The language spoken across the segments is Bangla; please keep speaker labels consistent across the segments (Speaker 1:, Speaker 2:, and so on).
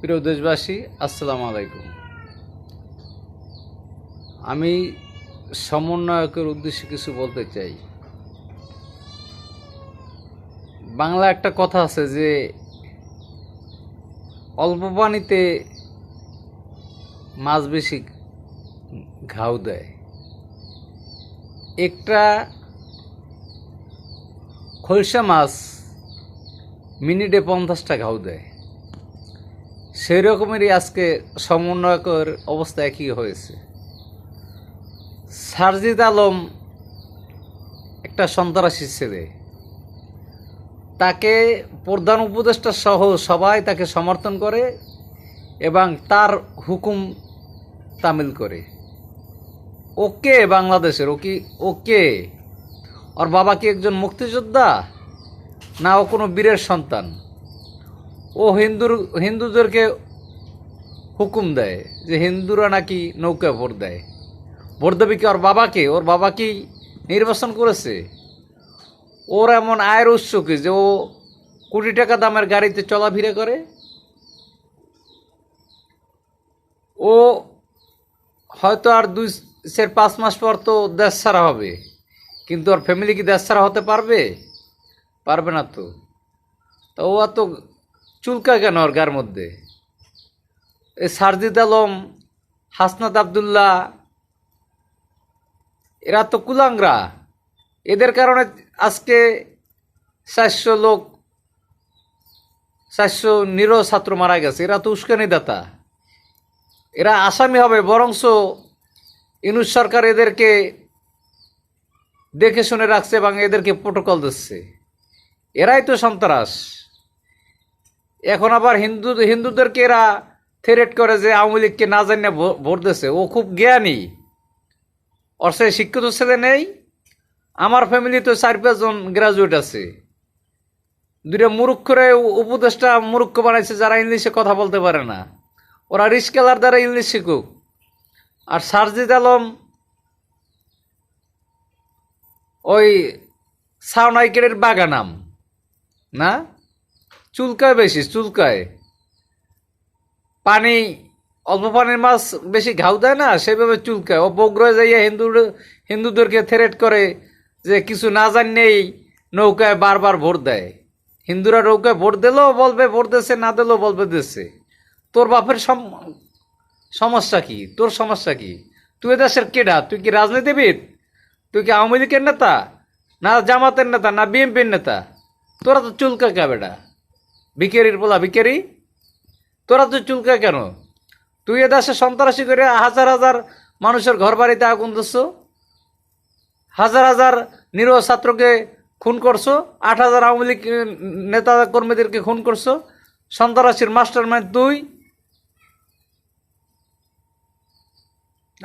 Speaker 1: প্রিয় দেশবাসী, আসসালামু আলাইকুম। আমি সমন্বয়কের উদ্দেশ্যে কিছু বলতে চাই। বাংলা একটা কথা আছে যে, অল্প পানিতে মাছ বেশি ঘাউ দেয়। একটা খলসা মাছ মিনিটে পঞ্চাশটা ঘাউ দেয়। সেই রকমেরই আজকে সমন্বয়কের অবস্থা একই হয়েছে। সারজিদ আলম একটা সন্ত্রাসী ছেলে। তাকে প্রধান উপদেষ্টা সহ সবাই তাকে সমর্থন করে এবং তার হুকুম তামিল করে। ওকে বাংলাদেশের? ও কি ওকে ওর বাবা কি একজন মুক্তিযোদ্ধা? না, ও কোনো বীরের সন্তান? ও হিন্দুর, হিন্দুদেরকে হুকুম দেয় যে হিন্দুরা নাকি নৌকা ভোট দেয়। ভোট দেবে কি ওর বাবাকে? ওর বাবা কি নির্বাচন করেছে? ওর এমন আয়ের উৎস কি যে ও কোটি টাকা দামের গাড়িতে চলাফেরা করে? ও হয়তো আর দুই চার পাঁচ মাস পর তো দেশ ছাড়া হবে। কিন্তু ওর ফ্যামিলি কি দেশ ছাড়া হতে পারবে? পারবে না তো। তো ও এত চুলকা কেন ওর গার মধ্যে? এই সারজিদ আলম, হাসনাত আবদুল্লাহ, এরা তো কুলাংরা এদের কারণে আজকে চারশো লোক, চারশো নিরো ছাত্র মারা গেছে। এরা তো উস্কানি দাতা এরা আসামি হবে, বরংস ইনুস সরকার এদেরকে দেখে শুনে রাখছে এবং এদেরকে প্রোটোকল দিচ্ছে। এরাই তো সন্ত্রাস। এখন আবার হিন্দু হিন্দুদেরকে এরা থ্রেট করে যে আওয়ামী লীগকে না জানিয়ে ভোট দিচ্ছে ও খুব জ্ঞানী। ওর সে শিক্ষিত ছেলে নেই। আমার ফ্যামিলি তো চার পাঁচজন গ্রাজুয়েট আছে। দুইটা মুরুক্ষরে উপদেশটা মুরুক্ষ বানাইছে যারা ইংলিশে কথা বলতে পারে না। ওরা রিস্কেলার দ্বারা ইংলিশ শিখুক। আর সারজিদ আলম ওই সাউনাইকেটের বাগানাম। না? চুলকায় বেশি, চুলকায়। পানি, অল্প পানির মাছ বেশি ঘাউ দেয় না সেভাবে চুলকায়। অপগ্রহে যাইয়া হিন্দু হিন্দুদেরকে থ্রেট করে যে কিছু না জানলেই নৌকায় বারবার ভোট দেয়। হিন্দুরা নৌকায় ভোট দিলেও বলবে, ভোট দিচ্ছে না দিলেও বলবে দিচ্ছে তোর বাপের সম- সমস্যা কি? তোর সমস্যা কি? তুই দেশের কেডা? তুই কি রাজনীতিবিদ? তুই কি আওয়ামী লীগের নেতা? না জামাতের নেতা, না বিএনপির নেতা? তোরা তো চুলকা কে বেটা? ভিকেরির বলা ভিকেরি তোরা তো চুলকা কেন? তুই এ দেশে সন্ত্রাসী করে হাজার হাজার মানুষের ঘর বাড়িতে আগুন দিচ্ছ হাজার হাজার নিরহ ছাত্রকে খুন করছ? আট হাজার আওয়ামী লীগ নেতা কর্মীদেরকে খুন করছ? সন্ত্রাসীর মাস্টার মাইন্ড তুই?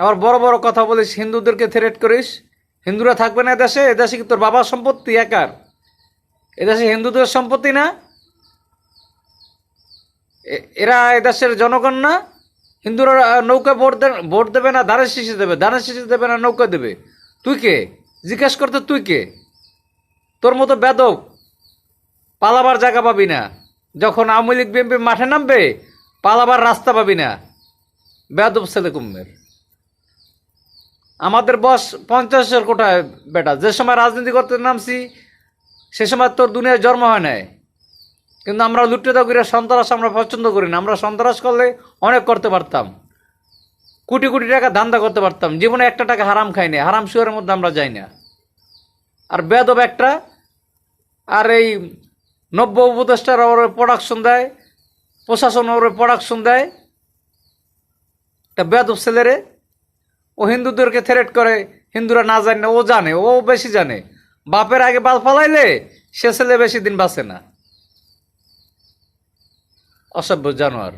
Speaker 1: আবার বড় বড় কথা বলিস, হিন্দুদেরকে থ্রেট করিস। হিন্দুরা থাকবে না এদেশে এদেশে কি তোর বাবার সম্পত্তি একার? এদেশে হিন্দুদের সম্পত্তি না? এরা এদেশের জনগণ না। হিন্দুরা নৌকা ভোট দে, ভোট দেবে না ধানের শিশি দেবে ধানের শিশি দেবে না, নৌকা দেবে। তুই কে? জিজ্ঞেস করতে তুই কে? তোর মতো বেদব, পালাবার জায়গা পাবি না। যখন আওয়ামী লীগ, বিএনপি মাঠে নামবে, পালাবার রাস্তা পাবি না। বেদব ছেলে কুম্মের আমাদের বয়স পঞ্চাশের কোটায় বেটা। যে সময় রাজনীতি করতে নামছি, সে সময় তোর দুনিয়ায় জন্ম হয় নাই। কিন্তু আমরা লুটে দাও করে সন্ত্রাস আমরা পছন্দ করি না। আমরা সন্ত্রাস করলে অনেক করতে পারতাম। কোটি কোটি টাকা ধান্দা করতে পারতাম। জীবনে একটা টাকা হারাম খাই না হারাম শুয়ারের মধ্যে আমরা যাই না। আর বেদব একটা, আর এই নব্য উপদেষ্টার ওর প্রোডাকশন দেয়, প্রশাসন ওর প্রোডাকশন দেয়। একটা বেদব ছেলেরে, ও হিন্দুদেরকে থ্রেট করে, হিন্দুরা না জানে, ও জানে, ও বেশি জানে। বাপের আগে বাল ফালাইলে সে ছেলে বেশি দিন বাঁচে না। असभ्य जनावर